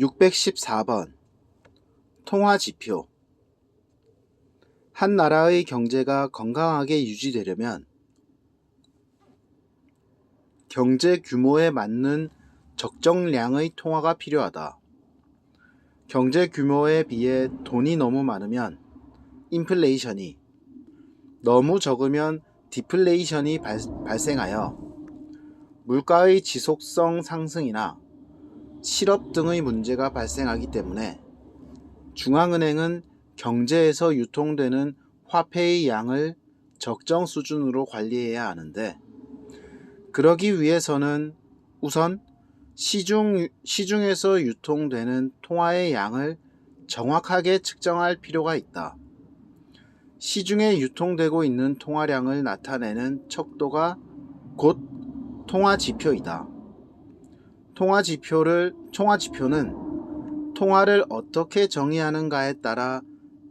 614번 통화 지표 한 나라의 경제가 건강하게 유지되려면 경제 규모에 맞는 적정량의 통화가 필요하다. 경제 규모에 비해 돈이 너무 많으면 인플레이션이, 너무 적으면 디플레이션이 발, 발생하여 물가의 지속성 상승이나 실업 등의 문제가 발생하기 때문에 중앙은행은 경제에서 유통되는 화폐의 양을 적정 수준으로 관리해야 하는데 그러기 위해서는 우선 시중, 시중에서 유통되는 통화의 양을 정확하게 측정할 필요가 있다. 시중에 유통되고 있는 통화량을 나타내는 척도가 곧 통화 지표이다. 통화 지표를, 통화 지표는 통화를 어떻게 정의하는가에 따라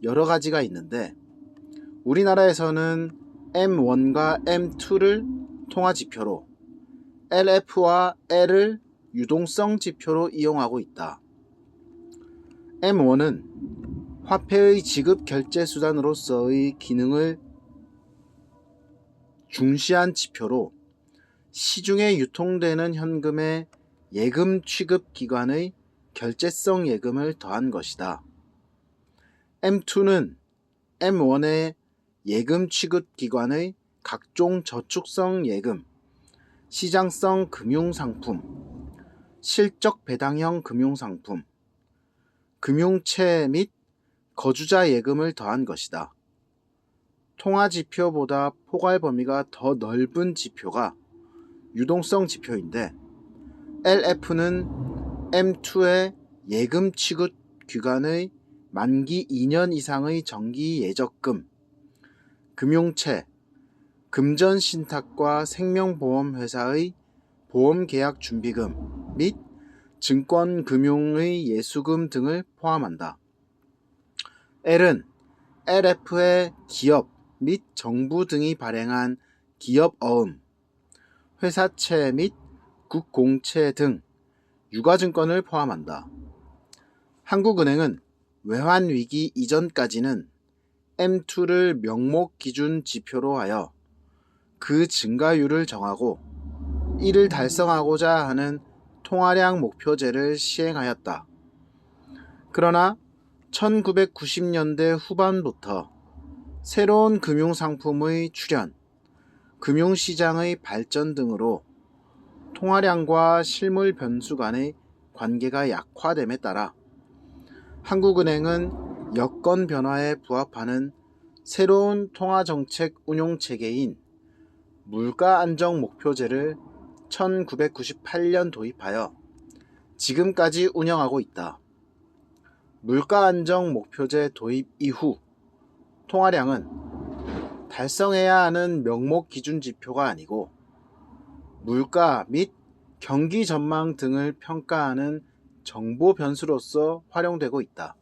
여러 가지가 있는데 우리나라에서는 M1과 M2를 통화 지표로 LF와 L을 유동성 지표로 이용하고 있다. M1은 화폐의 지급 결제 수단으로서의 기능을 중시한 지표로 시중에 유통되는 현금의 예금 취급 기관의 결제성 예금을 더한 것이다. M2는 M1의 예금 취급 기관의 각종 저축성 예금, 시장성 금융상품, 실적 배당형 금융상품, 금융채 및 거주자 예금을 더한 것이다. 통화 지표보다 포괄 범위가 더 넓은 지표가 유동성 지표인데 LF는 M2의 예금 취급 기관의 만기 2년 이상의 정기 예적금, 금융채, 금전 신탁과 생명보험회사의 보험계약 준비금 및 증권금융의 예수금 등을 포함한다. L은 LF의 기업 및 정부 등이 발행한 기업어음, 회사채 및 국공채 등 유가증권을 포함한다. 한국은행은 외환위기 이전까지는 M2를 명목 기준 지표로 하여 그 증가율을 정하고 이를 달성하고자 하는 통화량 목표제를 시행하였다. 그러나 1990년대 후반부터 새로운 금융상품의 출현, 금융시장의 발전 등으로 통화량과 실물 변수 간의 관계가 약화됨에 따라 한국은행은 여건 변화에 부합하는 새로운 통화 정책 운용 체계인 물가 안정 목표제를 1998년 도입하여 지금까지 운영하고 있다. 물가 안정 목표제 도입 이후 통화량은 달성해야 하는 명목 기준 지표가 아니고 물가 및 경기 전망 등을 평가하는 정보 변수로서 활용되고 있다.